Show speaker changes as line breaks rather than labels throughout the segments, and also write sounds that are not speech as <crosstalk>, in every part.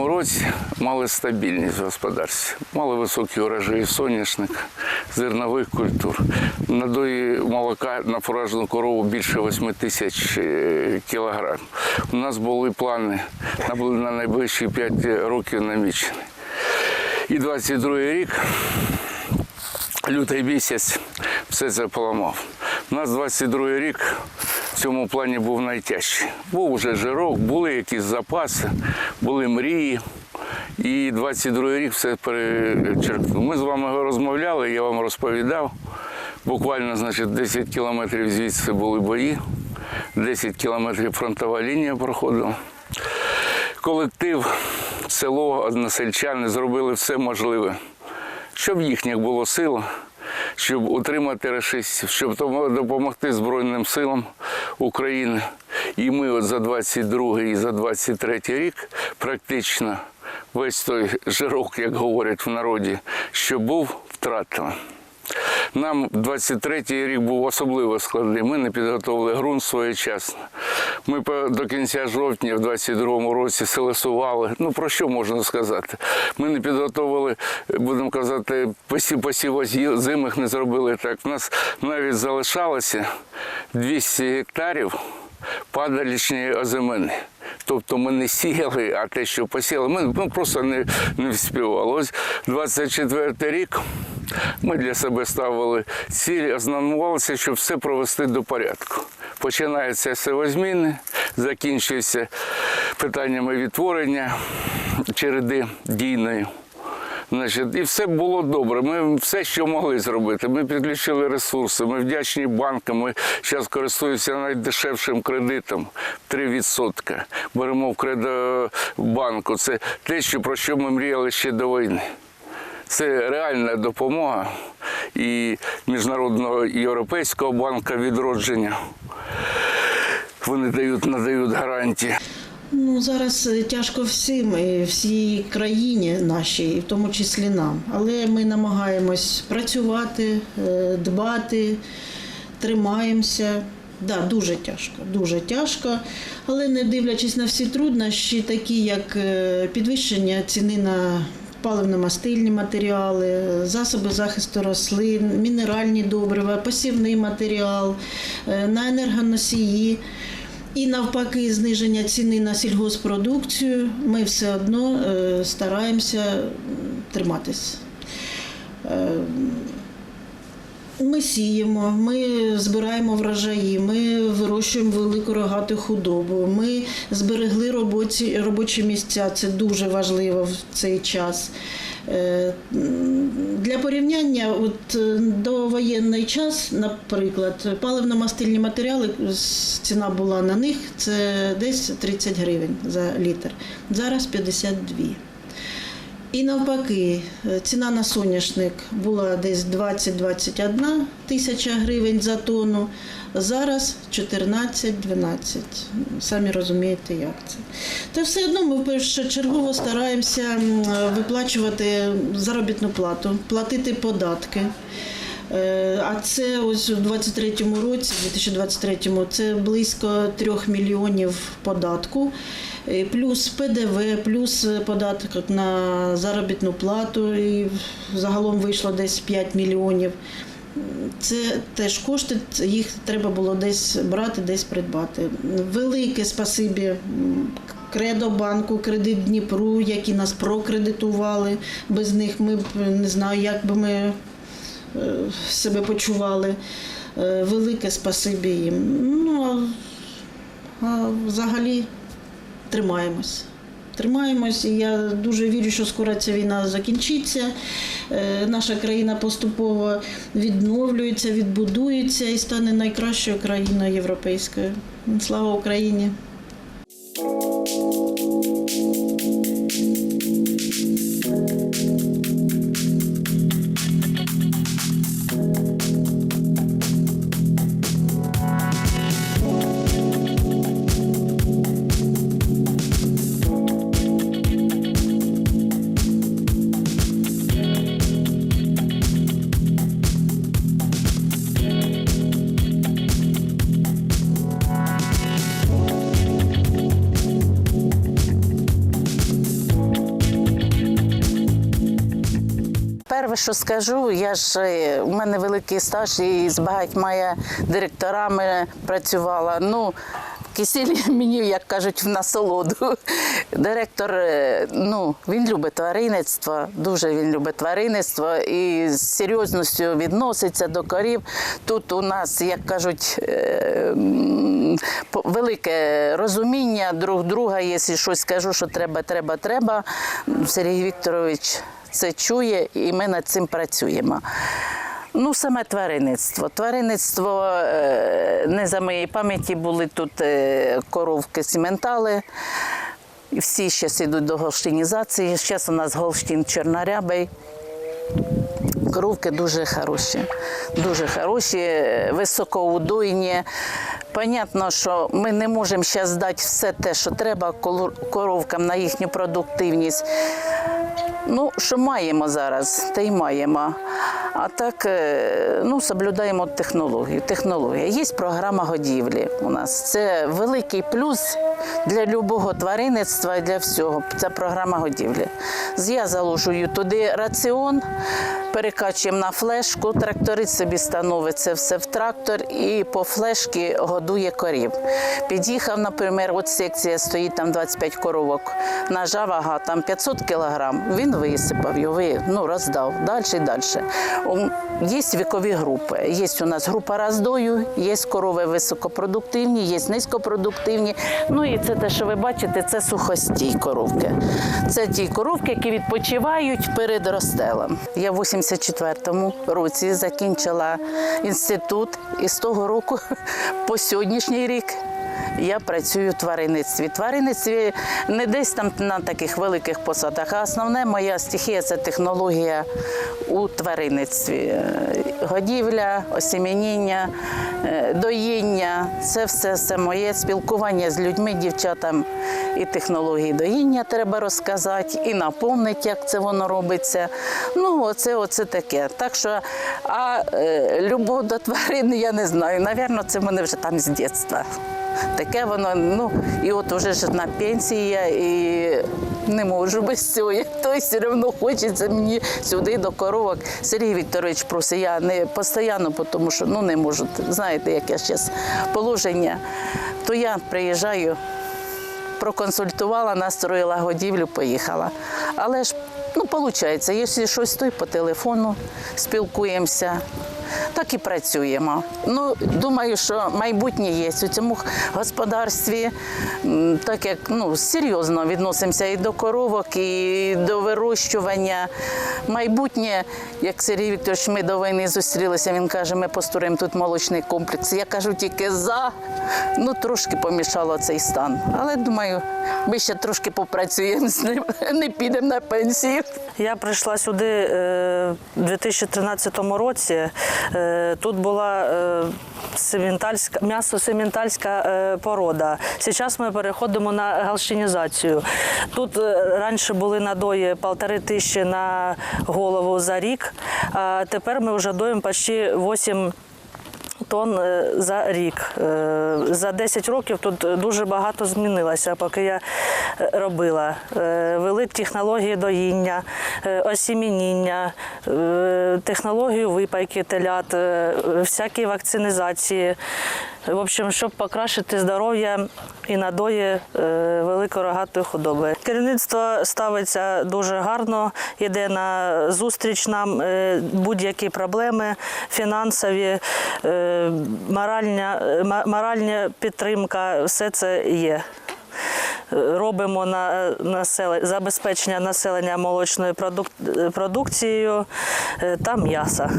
Ми вже в 21-му році мали стабільність в господарстві. Мали високі урожаї соняшник, зернових культур. Надої молока на фуражну корову більше 8 тисяч е, кілограм. У нас були плани на, на найближчі 5 років намічені. І 22 рік лютий місяць все це поламав. У нас 22 рік в цьому плані був найтяжчий. Був уже жирок, були якісь запаси, були мрії. І 22 рік все перечеркнув. Ми з вами розмовляли, я вам розповідав. Буквально, значить, 10 кілометрів звідси були бої, 10 кілометрів фронтова лінія проходила. Колектив, село, односельчани зробили все можливе, щоб їхніх було сил, щоб утримати расистів, щоб допомогти Збройним силам України. І ми от за 22 і за 23 рік практично весь той жирок, як говорять в народі, що був, втратили. Нам 23-й рік був особливо складний. Ми не підготовили ґрунт своєчасно. Ми до кінця жовтня в 22-му році селесували. Ну про що можна сказати? Ми не підготовили, будемо казати, посів, посів зимих не зробили так. У нас навіть залишалося 200 гектарів падалічної озимини. Тобто ми не сіяли, а те, що посіяли, ми, ми просто не, не вспівали. Ось 24 рік ми для себе ставили ціль, ознамувалися, щоб все провести до порядку. Починаються севозміни, закінчується питаннями відтворення череди дійної. Значить, і все було добре. Ми все, що могли зробити. Ми підключили ресурси, ми вдячні банкам. Ми зараз користуємося найдешевшим кредитом 3%. Беремо в кредобанку. Це те, що, про що ми мріяли ще до війни. Це реальна допомога і Міжнародного Європейського банку відродження. Вони дають, надають гарантії.
Ну зараз е, тяжко всім, і всій країні нашій, в тому числі нам. Але ми намагаємось працювати, е, дбати, тримаємося. Да, дуже тяжко, дуже тяжко. Але не дивлячись на всі труднощі, такі як е, підвищення ціни на паливно-мастильні матеріали, засоби захисту рослин, мінеральні добрива, посівний матеріал, е, на енергоносії. І навпаки, зниження ціни на сільгоспродукцію, ми все одно е, стараємося триматись. Ми сіємо, ми збираємо врожаї, ми вирощуємо велику рогату худобу, ми зберегли робочі, робочі місця, це дуже важливо в цей час. Е, Для порівняння, от е, до воєнний час, наприклад, паливно-мастильні матеріали, ціна була на них це десь 30 гривень за літр. Зараз 52. І навпаки, е, ціна на соняшник була десь 20-21 тисяча гривень за тонну, зараз 14-12. Самі розумієте, як це. Та все одно ми першочергово стараємося виплачувати заробітну плату, платити податки. Е, А це ось у 23-му році, 2023-му, це близько 3 мільйонів податку, плюс ПДВ, плюс податок на заробітну плату. І загалом вийшло десь 5 мільйонів. Це теж кошти, їх треба було десь брати, десь придбати. Велике спасибі Кредобанку, кредит Дніпру, які нас прокредитували. Без них ми б не знаю, як би ми е, себе почували. Е, Велике спасибі їм. Ну, а взагалі тримаємось. Тримаємось, і я дуже вірю, що скоро ця війна закінчиться. Е, Наша країна поступово відновлюється, відбудується і стане найкращою країною європейською. Слава Україні!
Перше, що скажу, я ж е, у мене великий стаж і з багатьма директорами працювала. Ну, кисіль <laughs> мені, як кажуть, в насолоду. Директор, е, ну, він любить тваринництво, дуже він любить тваринництво і з серйозністю відноситься до корів. Тут у нас, як кажуть, е, велике розуміння друг друга. Якщо щось скажу, що треба, треба, треба. Сергій Вікторович це чує, і ми над цим працюємо. Ну, саме тваринництво. Тваринництво е, не за моєї пам'яті були тут е, коровки сіментали. Всі зараз йдуть до голштинізації. Зараз у нас голштин чорнорябий. Коровки дуже хороші, дуже хороші, е, високоудойні. Понятно, що ми не можемо зараз дати все те, що треба коровкам на їхню продуктивність. Ну, що маємо зараз, те й маємо. А так, е, ну, соблюдаємо технологію. Технологія. Є програма годівлі у нас. Це великий плюс для любого тваринництва і для всього. Це програма годівлі. Я заложую туди раціон, перекачуємо на флешку, тракторист собі становить це все в трактор і по флешці годує корів. Під'їхав, наприклад, от секція стоїть там 25 коровок, ножа вага там 500 кілограм, він висипав його, ну, роздав. Далі і далі. Є вікові групи. Є у нас група роздою, є корови високопродуктивні, є низькопродуктивні. Ну і це те, що ви бачите, це сухості коровки. Це ті коровки, які відпочивають перед ростелем. Я 8 74-му році закінчила інститут, і з того року <laughs> по сьогоднішній рік. Я працюю в тваринництві. Тваринництві не десь там на таких великих посадах, а основна моя стихія це технологія у тваринництві. Годівля, осіміння, е, доїння це все, все моє спілкування з людьми, дівчатам і технології доїння треба розказати, і напомнити, як це воно робиться. Ну, оце, оце таке. Так що, а е, любов до тварин я не знаю. Навірно, це в мене вже там з дитинства. Таке воно, ну, і от вже ж на пенсії і не можу без цього. То все одно хочеться мені сюди до коровок. Сергій Вікторович просить, я не постійно, тому що ну, не можу. Знаєте, яке зараз положення. То я приїжджаю, проконсультувала, настроїла годівлю, поїхала. Але ж, ну, виходить, якщо щось, то й по телефону спілкуємося. Так і працюємо. Ну, думаю, що майбутнє є у цьому господарстві, так як ну, серйозно відносимося і до коровок, і до вирощування. Майбутнє, як Сергій Вікторович, ми до війни зустрілися, він каже, ми построїмо тут молочний комплекс. Я кажу тільки за. Ну, трошки помішало цей стан. Але думаю, ми ще трошки попрацюємо з ним, <laughs> не підемо на пенсію.
Я прийшла сюди е, у 2013 році. Е, Тут була е, сементальська, м'ясо-сементальська е, порода. Зараз ми переходимо на галщинізацію. Тут раніше були надої полтори тисячі на голову за рік, а тепер ми вже доїмо почти 8 тонн е, за рік. Е, За 10 років тут дуже багато змінилося, поки я е, робила. Вели технології доїння, осімініння, е, технологію випайки телят, всякі вакцинізації. В общем, щоб покращити здоров'я і надої е, великорогатої худоби. Керівництво ставиться дуже гарно, йде на зустріч нам е, будь-які проблеми фінансові, е, моральня, ма- моральна підтримка, все це є. Робимо на населення, забезпечення населення молочною продук- продукцією та м'яса.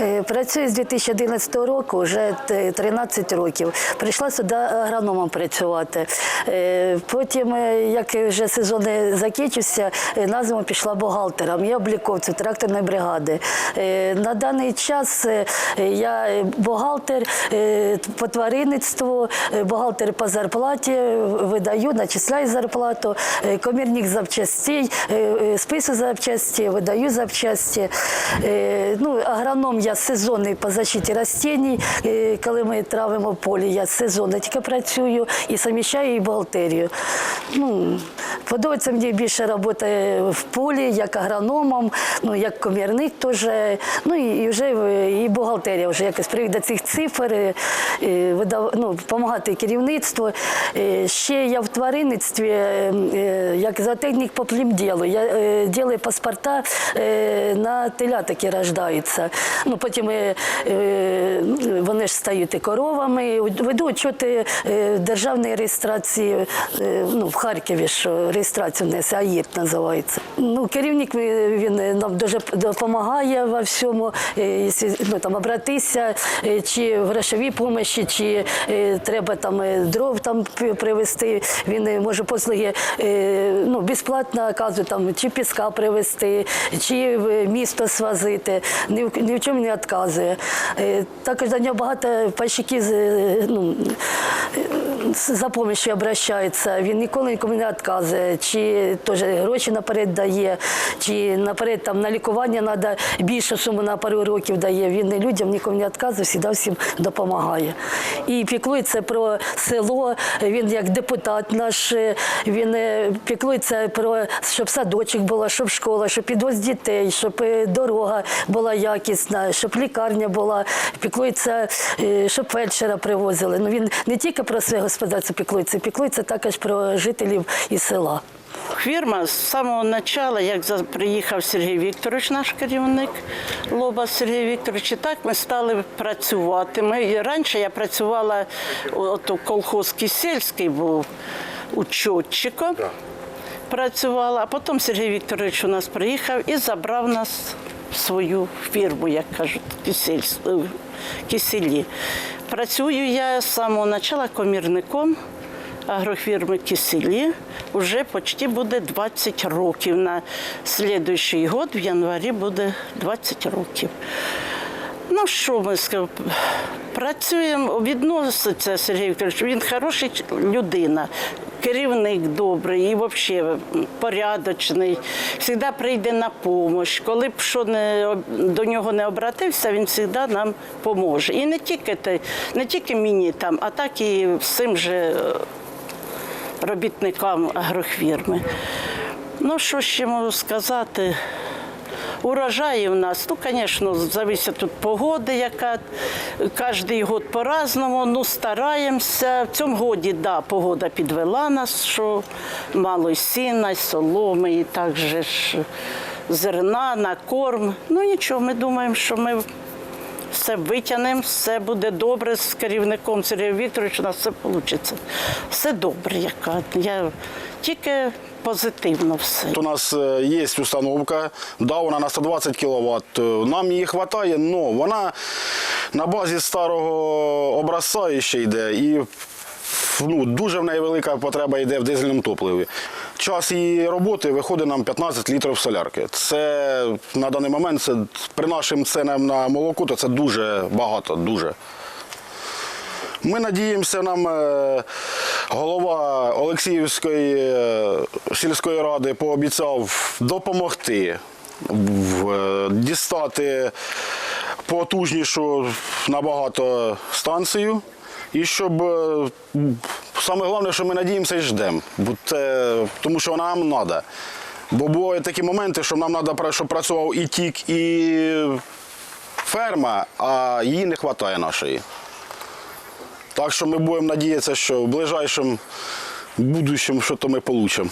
Е, Працюю з 2011 року, вже 13 років. Прийшла сюди агрономом працювати. Е, Потім, е, як вже сезон закінчився, на зиму пішла бухгалтером. Я обліковцю тракторної бригади. На даний час я бухгалтер по тваринництву, бухгалтер по зарплаті, видаю, начисляю зарплату, комірник запчастей, е, запчасті, видаю запчасті. Ну, агроном я сезонний по защиті растінь. Коли ми травимо полі, я сезонно тільки працюю і заміщаю і бухгалтерію. Ну, подобається мені більше роботи в полі, як агрономом, ну, як комірник теж. Ну і, вже і бухгалтерія вже якось привід до цих цифр, е, е, видав, ну, допомагати керівництву. Е, Ще я в тваринництві, е, е, як зоотехнік по плімділу. Я е, ділаю паспорта е, на телят, які рождаються. Ну, потім е, е, вони ж стають і коровами. Веду учоти е, державної реєстрації е, ну, в Харкові, що реєстрацію внесе, АїР називається. Ну, керівник він нам дуже допомагає во всьому, е, ну, там, обратися, е, чи в грошовій допомогі, чи е, треба там дров там привезти. Він може послуги ну, безплатно оказує, там, чи піска привезти, чи місто свозити. Ні ні в чому не відказує. Також до нього багато пайщиків ну, за допомогою обращаються. Він ніколи нікому не відказує, чи теж гроші наперед дає, чи наперед там на лікування треба більше суму на пару років дає. Він людям нікому не відказує, завжди всім допомагає. І піклується про село. Він як депутат наш, він е, піклується про щоб садочок була, щоб школа, щоб підвоз дітей, щоб е, дорога була якісна, щоб лікарня була, піклується, е, щоб фельдшера привозили. Ну він не тільки про своє господарство піклується, піклується також про жителів і села.
Фірма з самого початку, як приїхав Сергій Вікторович, наш керівник Лоба Сергій Вікторович, і так ми стали працювати. Ми, раніше я працювала, от у колхоз Кисельський був учетчиком. Працювала, а потім Сергій Вікторович у нас приїхав і забрав нас в свою фірму, як кажуть, е, киселі. Працюю я з самого початку комірником агрофірми Киселі. Вже почти буде 20 років. На слідуючий год в январі буде 20 років. Ну, що ми працюємо, відноситься Сергій Вікторович, він хороший людина, керівник добрий і взагалі порядочний, завжди прийде на допомогу. Коли б що не, до нього не обратився, він завжди нам поможе. І не тільки, те- не тільки мені там, а так і всім же е, робітникам агрофірми. Ну, що ще можу сказати? Урожаї у нас, ну, звісно, залежить від погоди, яка кожен год по-разному. Ну, стараємося. В цьому годі, да, погода підвела нас, що мало сіна, й соломи, і також ж зерна на корм. Ну нічого, ми думаємо, що ми все витягнемо, все буде добре з керівником Сергієм Вікторовичем, у нас все вийде. Все добре, яка. Я тільки позитивно все.
У нас е, є установка, да, вона на 120 кВт. Нам її вистачає, але вона на базі старого образця ще йде. І ну, дуже в неї велика потреба йде в дизельному топливі. Час її роботи виходить нам 15 літрів солярки. Це на даний момент це, при нашим ценам на молоко, то це дуже багато, дуже. Ми надіємося, нам е, голова Олексіївської е, сільської ради пообіцяв допомогти е, дістати потужнішу набагато станцію. І щоб е, саме головне, що ми надіємося і ждемо, тому що нам треба. Бо бувають такі моменти, що нам треба, щоб працював і тік, і ферма, а її не вистачає нашої. Так що ми будемо надіятися, що в ближайшому будущому що то ми отримаємо.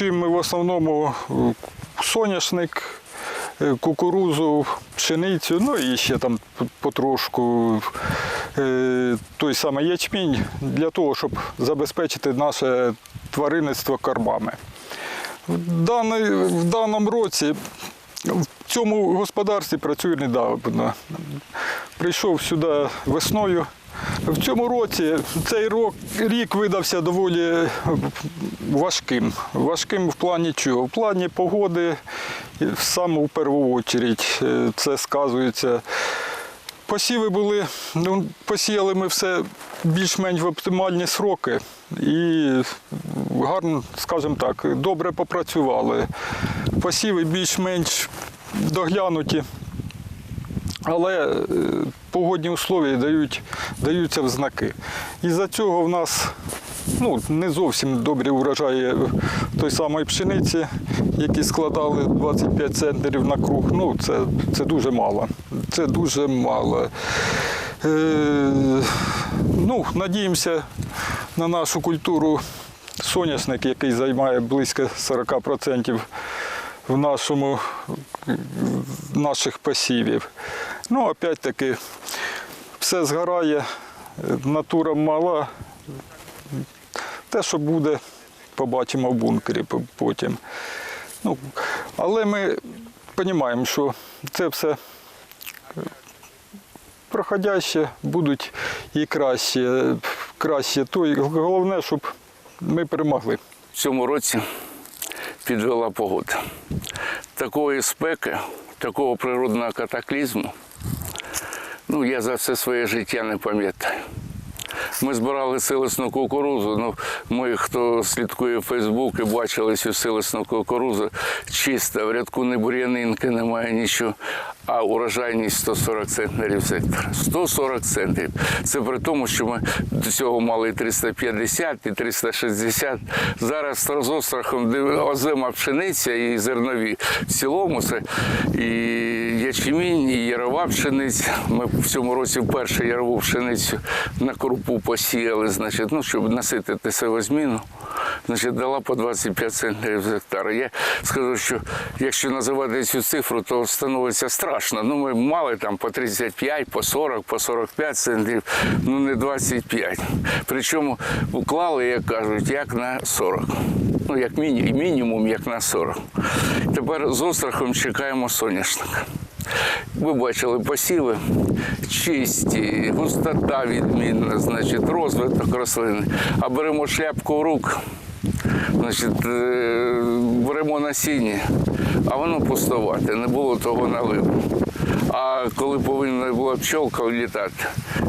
Вирощуємо ми в основному е, соняшник, е, кукурузу, пшеницю, ну і ще там потрошку е, той самий ячмінь для того, щоб забезпечити наше тваринництво кормами. В, даний, в даному році в цьому господарстві працюю недавно. Прийшов сюди весною, В цьому році цей рок, рік видався доволі важким. Важким в плані чого? В плані погоди, саме в першу чергу це сказується. Посіви були, ну, посіяли ми все більш-менш в оптимальні сроки і гарно, скажімо так, добре попрацювали. Посіви більш-менш доглянуті. Але е, погодні условия дають, даються в знаки. Із-за цього в нас ну, не зовсім добрі урожаї той самої пшениці, які складали 25 центнерів на круг. Ну, це, це дуже мало. Це дуже мало. Е, ну, надіємося на нашу культуру соняшник, який займає близько 40% в нашому в наших посівів. Ну, опять-таки, все згорає, натура мала. Те, що буде, побачимо в бункері потім. Ну, але ми розуміємо, що це все проходяще, будуть і краще, краще. То головне, щоб ми перемогли.
В цьому році підвела погода. Такої спеки, такого природного катаклізму, ну, я за все своє життя не пам'ятаю. Ми збирали силосну кукурузу. Ну, ми, хто слідкує Фейсбук і бачили цю силосну кукурузу, чиста, в рядку не бур'янинки, немає нічого, а урожайність 140 центнерів з 140 центнерів. Це при тому, що ми до цього мали і 350, і 360. Зараз з острахом озима пшениця і зернові. В цілому це і ячмінь, і ярова пшениця. Ми в цьому році вперше ярову пшеницю на крупу посіяли, значить, ну, щоб наситити сивозміну. Значить, дала по 25 центнерів з гектара. Я скажу, що якщо називати цю цифру, то становиться страшно. Ну, ми мали там по 35, по 40, по 45 центнерів, ну не 25. Причому уклали, як кажуть, як на 40. Ну, як міні, мінімум, як на 40. Тепер з острахом чекаємо соняшника. Ви бачили посіви чисті, густота відмінна, значить, розвиток рослини. А беремо шляпку в рук, значить, е, беремо насіння, а воно пустувати, не було того наливу. А коли повинна була пчолка літати,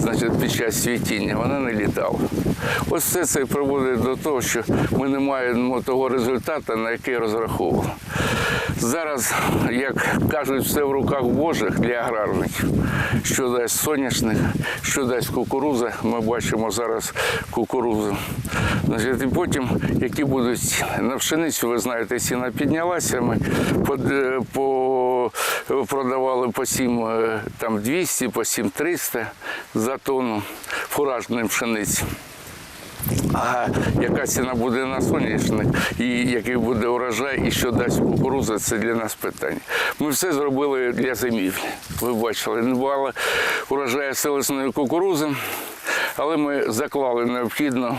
значить під час світіння, вона не літала. Ось все це приводить до того, що ми не маємо того результату, на який розраховували. Зараз, як кажуть, все в руках Божих для аграрників. Що дасть соняшник, що дасть кукуруза. Ми бачимо зараз кукурузу. Значить, і потім, які будуть. На пшеницю, ви знаєте, ціна піднялася. Ми под- е, по, продавали по 7 е, там 200, по 7 300 за тонну фуражної пшениці. <laughs> А яка ціна буде на соняшник, і який буде урожай, і що дасть кукуруза, це для нас питання. Ми все зробили для зимівлі. Ви бачили, не бувало урожаю селесної кукурузи, але ми заклали необхідну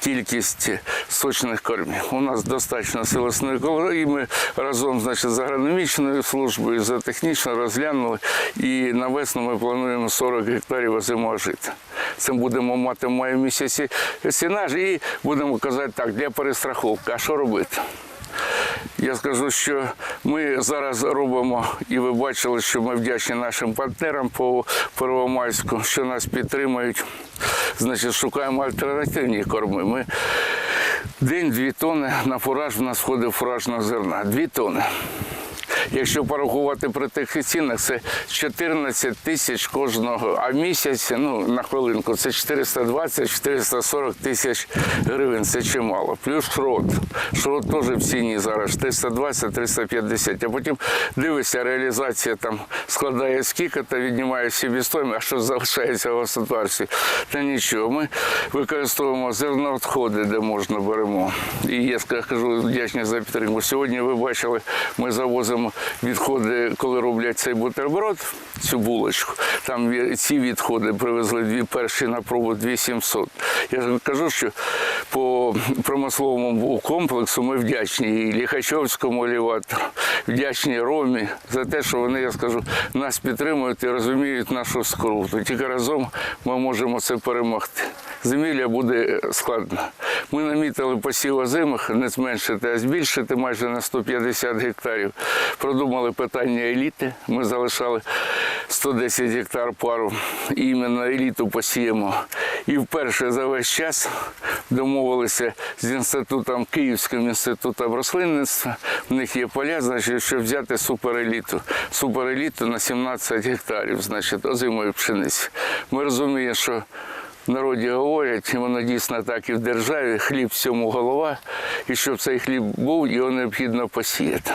кількість сочних кормів. У нас достатньо силосної і ми разом значить, з агрономічною службою, за технічно розглянули. І на весну ми плануємо 40 гектарів озимого жита. Це будемо мати в маю місяці сінаж і будемо казати так, для перестраховки. А що робити? Я скажу, що ми зараз робимо, і ви бачили, що ми вдячні нашим партнерам по Первомайську, що нас підтримують. Значить, шукаємо альтернативні корми. Ми день-дві тони на фураж в нас входить фуражного зерна. Дві тони. Якщо порахувати при тих цінах, це 14 тисяч кожного, а місяць, ну на хвилинку, це 420-440 тисяч гривень. Це чимало. Плюс шрот. Шрот теж в ціні зараз 320-350. А потім дивишся, реалізація там складає скільки, та віднімає себістоїмость, а що залишається в господарстві. Та нічого. Ми використовуємо зерновідходи, де можна беремо. І я скажу вдячний за підтримку. Сьогодні ви бачили, ми завозимо відходи, коли роблять цей бутерброд, цю булочку, там ці відходи привезли дві перші на пробу 2700. Я кажу, що по промисловому комплексу ми вдячні і Ліхачовському елеватору, вдячні Ромі за те, що вони, я скажу, нас підтримують і розуміють нашу скруту. Тільки разом ми можемо це перемогти. Земля буде складно. Ми намітили посів озимих, не зменшити, а збільшити майже на 150 гектарів. Продумали питання еліти. Ми залишали 110 гектар пару. Іменно еліту посіємо. І вперше за весь час домовилися з інститутом Київським інститутом рослинництва. В них є поля, значить, щоб взяти супереліту. Супереліту на 17 гектарів, значить, озимої пшениці. Ми розуміємо, що в народі говорять, і воно дійсно так і в державі, хліб всьому голова, і щоб цей хліб був, його необхідно посіяти.